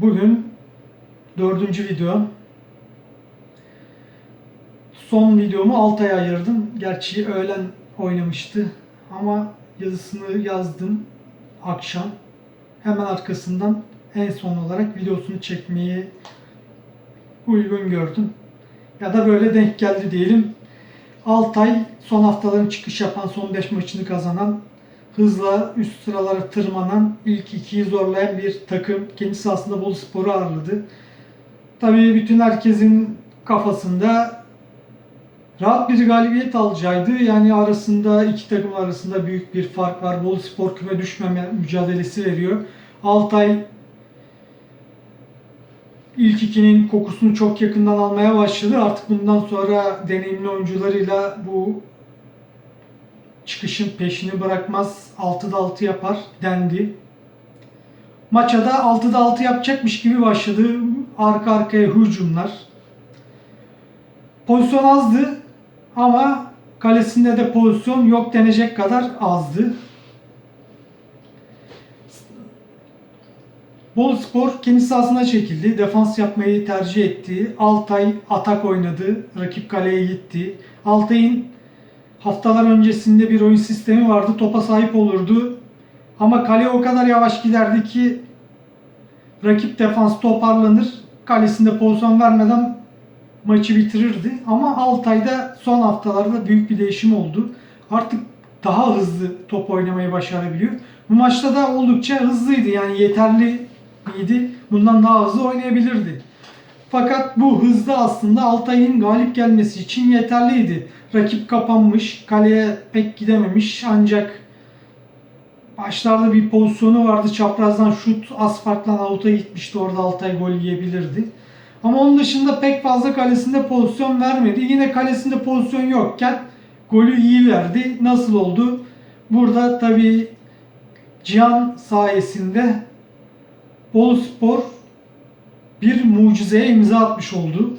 Bugün dördüncü videom. Son videomu Altay'a ayırdım. Gerçi öğlen oynamıştı. Ama yazısını yazdım akşam. Hemen arkasından en son olarak videosunu çekmeyi uygun gördüm. Ya da böyle denk geldi diyelim. Altay son haftaların çıkış yapan son 5 maçını kazanan hızla üst sıralara tırmanan ilk ikiyi zorlayan bir takım. Kendisi aslında Bolu Spor'u ağırladı. Tabii bütün herkesin kafasında rahat bir galibiyet alacaktı. Yani arasında iki takım arasında büyük bir fark var. Bolu Spor küme düşmeme mücadelesi veriyor. Altay ilk ikinin kokusunu çok yakından almaya başladı. Artık bundan sonra deneyimli oyuncularıyla bu çıkışın peşini bırakmaz. 6'da 6 yapar dendi. Maça da 6'da 6 yapacakmış gibi başladı. Arka arkaya hücumlar. Pozisyon azdı ama kalesinde de pozisyon yok denecek kadar azdı. Bol Spor kendi sahasına çekildi. Defans yapmayı tercih etti. Altay atak oynadı. Rakip kaleye gitti. Altay'ın haftalar öncesinde bir oyun sistemi vardı. Topa sahip olurdu. Ama kale o kadar yavaş giderdi ki rakip defans toparlanır. Kalesinde pozisyon vermeden maçı bitirirdi. Ama Altay'da son haftalarda büyük bir değişim oldu. Artık daha hızlı top oynamayı başarabiliyor. Bu maçta da oldukça hızlıydı. Yani yeterli miydi? Bundan daha hızlı oynayabilirdi. Fakat bu hızda aslında Altay'ın galip gelmesi için yeterliydi. Rakip kapanmış, kaleye pek gidememiş ancak başlarda bir pozisyonu vardı. Çaprazdan şut az avuta gitmişti. Orada Altay gol yiyebilirdi. Ama onun dışında pek fazla kalesinde pozisyon vermedi. Yine kalesinde pozisyon yokken golü iyi verdi. Nasıl oldu? Burada tabii Cihan sayesinde Bolu Spor bir mucizeye imza atmış oldu.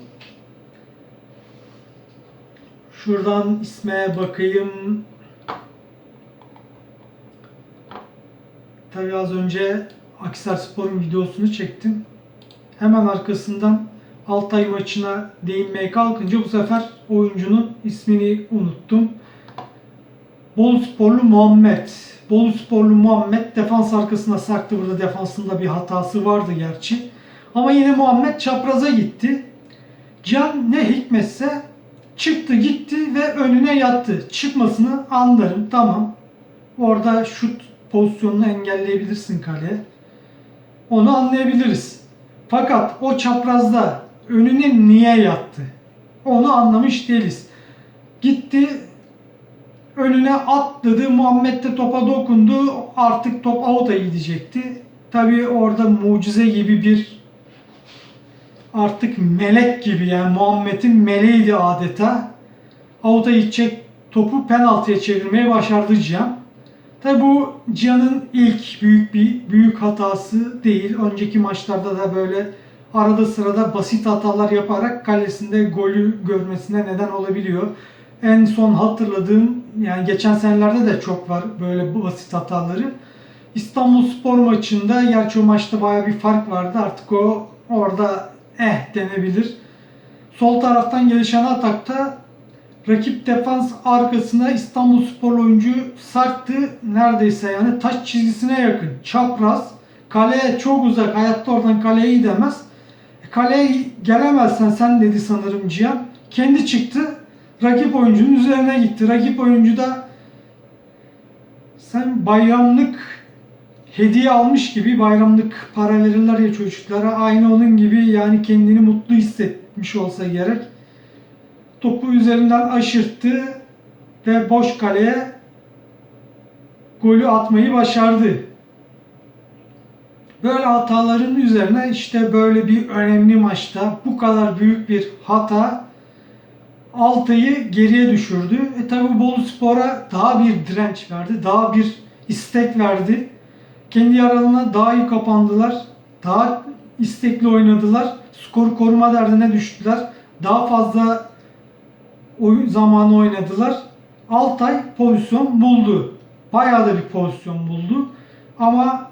Şuradan isme bakayım. Tabii az önce Akisar Spor'un videosunu çektim. Hemen arkasından Altay maçına değinmeye kalkınca bu sefer oyuncunun ismini unuttum. Bolu Sporlu Muhammed. Bolu Sporlu Muhammed defans arkasına sarktı. Burada defansında bir hatası vardı gerçi. Ama yine Muhammed çapraza gitti. Can ne hikmetse çıktı gitti ve önüne yattı. Çıkmasını anlarım tamam. Orada şut pozisyonunu engelleyebilirsin kaleye. Onu anlayabiliriz. Fakat o çaprazda önüne niye yattı? Onu anlamış değiliz. Gitti önüne atladı. Muhammed de topa dokundu. Artık top out'a gidecekti. Tabii orada mucize gibi bir artık melek gibi yani Muhammed'in meleğiydi adeta. Out'a gidecek topu penaltıya çevirmeye başardı Cihan. Tabi bu Cihan'ın ilk büyük bir büyük hatası değil. Önceki maçlarda da böyle arada sırada basit hatalar yaparak kalesinde golü görmesine neden olabiliyor. En son hatırladığım yani geçen senelerde de çok var böyle basit hataları. İstanbul Spor maçında gerçi o maçta baya bir fark vardı. Artık o orada eh denebilir. Sol taraftan gelişen atakta rakip defans arkasına İstanbul Spor oyuncu sarktı. Neredeyse yani taç çizgisine yakın. Çapraz. Kaleye çok uzak. Hayatta oradan kaleye gidemez. E, kaleye gelemezsen sen dedi sanırım Cihan. Kendi çıktı. Rakip oyuncunun üzerine gitti. Rakip oyuncu da sen bayramlık hediye almış gibi bayramlık para verirler ya çocuklara. Aynı onun gibi yani kendini mutlu hissetmiş olsa gerek. Topu üzerinden aşırttı ve boş kaleye golü atmayı başardı. Böyle hataların üzerine işte böyle bir önemli maçta bu kadar büyük bir hata Altay'ı geriye düşürdü. E tabi Bolu Spor'a daha bir direnç verdi, daha bir istek verdi. Kendi aralarına daha iyi kapandılar, daha istekli oynadılar. Skoru koruma derdine düştüler. Daha fazla oyun zamanı oynadılar. Altay pozisyon buldu. Bayağı da bir pozisyon buldu. Ama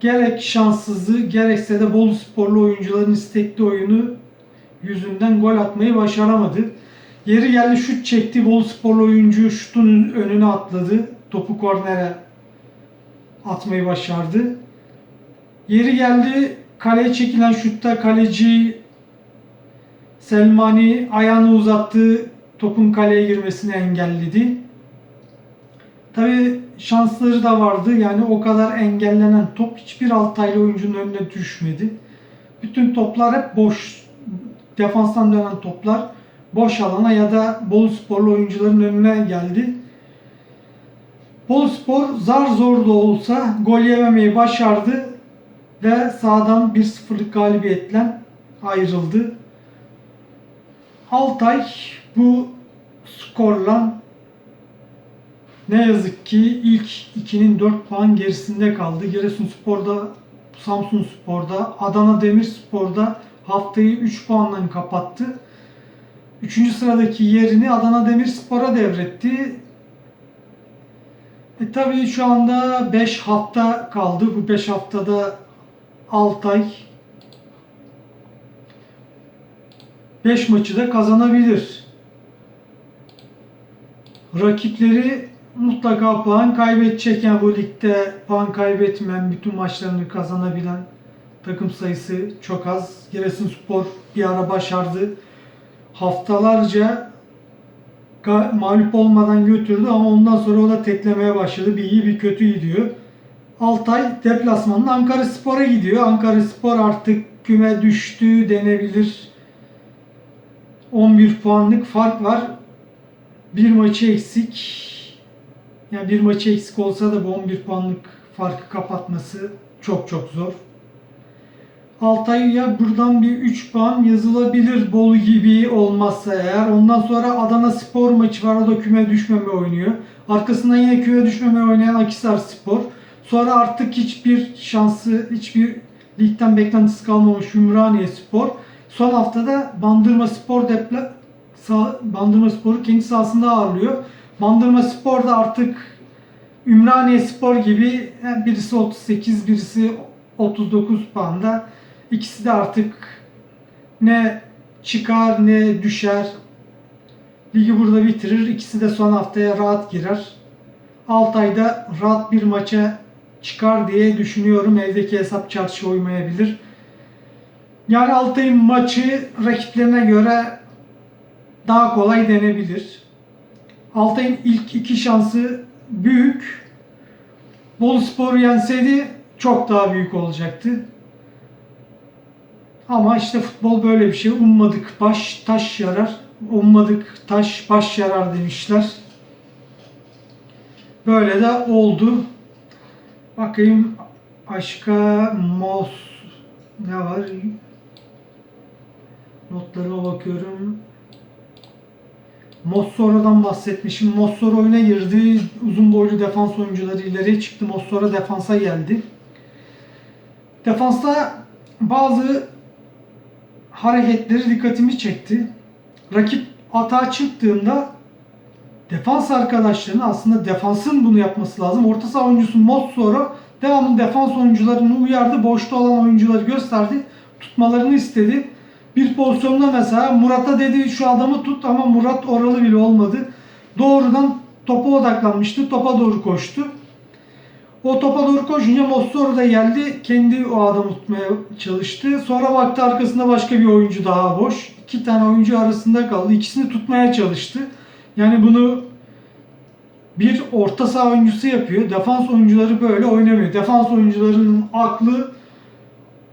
gerek şanssızlığı gerekse de Bolu sporlu oyuncuların istekli oyunu yüzünden gol atmayı başaramadı. Yeri geldi şut çekti. Bolu sporlu oyuncu şutun önüne atladı. Topu kornere atmayı başardı. Yeri geldi kaleye çekilen şutta kaleci Selmani ayağını uzattı. Topun kaleye girmesini engelledi. Tabi şansları da vardı. Yani o kadar engellenen top hiçbir Altaylı oyuncunun önüne düşmedi. Bütün toplar hep boş. Defanstan dönen toplar boş alana ya da Bolu sporlu oyuncuların önüne geldi. Bolu Spor zar zor da olsa gol yememeyi başardı ve sahadan 1-0'lık galibiyetle ayrıldı. Altay bu skorla ne yazık ki ilk ikinin 4 puan gerisinde kaldı. Giresunspor'da, Samsunspor'da, Adana Demirspor'da haftayı 3 puanla kapattı. Üçüncü sıradaki yerini Adana Demirspor'a devretti. E tabii şu anda 5 hafta kaldı. Bu 5 haftada Altay 5 maçı da kazanabilir. Rakipleri mutlaka puan kaybedecek. Yani bu ligde puan kaybetmeyen, bütün maçlarını kazanabilen takım sayısı çok az. Giresunspor bir ara başardı. Haftalarca mağlup olmadan götürdü ama ondan sonra o da teklemeye başladı. Bir iyi bir kötü gidiyor. Altay deplasmanında Ankara Spor'a gidiyor. Ankara Spor artık küme düştü denebilir. 11 puanlık fark var. Bir maçı eksik. Yani bir maçı eksik olsa da bu 11 puanlık farkı kapatması çok çok zor. Altay'a buradan bir 3 puan yazılabilir Bolu gibi olmazsa eğer. Ondan sonra Adana Spor maçı var. O da küme düşmeme oynuyor. Arkasından yine küme düşmeme oynayan Akisar Spor. Sonra artık hiçbir şansı, hiçbir ligden beklentisi kalmamış Ümraniye Spor. Son haftada Bandırma Spor depla Bandırma Spor'u kendi sahasında ağırlıyor. Bandırma Spor da artık Ümraniye Spor gibi yani birisi 38, birisi 39 puanda. İkisi de artık ne çıkar ne düşer. Ligi burada bitirir. İkisi de son haftaya rahat girer. Altay'da rahat bir maça çıkar diye düşünüyorum. Evdeki hesap çarşı uymayabilir. Yani Altay'ın maçı rakiplerine göre daha kolay denebilir. Altay'ın ilk iki şansı büyük. Bolu Spor'u yenseydi çok daha büyük olacaktı. Ama işte futbol böyle bir şey. Ummadık baş taş yarar. Ummadık taş baş yarar demişler. Böyle de oldu. Bakayım başka Mos ne var? Notlarıma bakıyorum. Mossora'dan bahsetmişim. Mossora oyuna girdi. Uzun boylu defans oyuncuları ileriye çıktı. Mossora defansa geldi. Defansta bazı hareketleri dikkatimi çekti. Rakip atağa çıktığında defans arkadaşlarının aslında defansın bunu yapması lazım. Orta saha oyuncusu Mossoro devamlı defans oyuncularını uyardı. Boşta olan oyuncuları gösterdi. Tutmalarını istedi. Bir pozisyonda mesela Murat'a dedi şu adamı tut ama Murat oralı bile olmadı. Doğrudan topa odaklanmıştı. Topa doğru koştu. O topa doğru koşunca Mossoro da geldi. Kendi o adamı tutmaya çalıştı. Sonra baktı arkasında başka bir oyuncu daha boş. İki tane oyuncu arasında kaldı. İkisini tutmaya çalıştı. Yani bunu bir orta saha oyuncusu yapıyor. Defans oyuncuları böyle oynamıyor. Defans oyuncularının aklı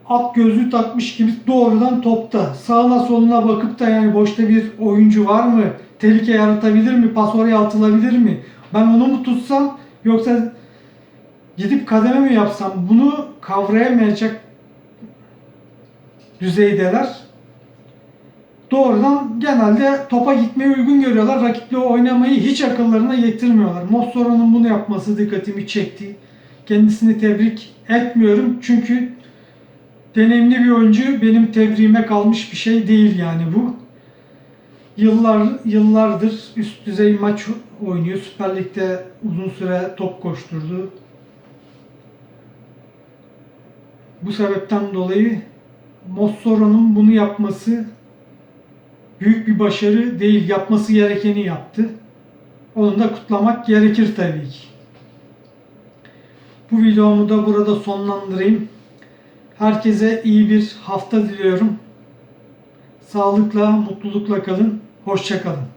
at gözlüğü takmış gibi doğrudan topta. Sağına soluna bakıp da yani boşta bir oyuncu var mı? Tehlike yaratabilir mi? Pas oraya atılabilir mi? Ben onu mu tutsam yoksa gidip kademe mi yapsam? Bunu kavrayamayacak düzeydeler. Doğrudan genelde topa gitmeyi uygun görüyorlar. Rakiple oynamayı hiç akıllarına getirmiyorlar. Mossoro'nun bunu yapması dikkatimi çekti. Kendisini tebrik etmiyorum. Çünkü deneyimli bir oyuncu benim tebriğime kalmış bir şey değil yani bu. Yıllar yıllardır üst düzey maç oynuyor. Süper Lig'de uzun süre top koşturdu. Bu sebepten dolayı Mossoro'nun bunu yapması büyük bir başarı değil. Yapması gerekeni yaptı. Onu da kutlamak gerekir tabii ki. Bu videomu da burada sonlandırayım. Herkese iyi bir hafta diliyorum. Sağlıkla, mutlulukla kalın. Hoşça kalın.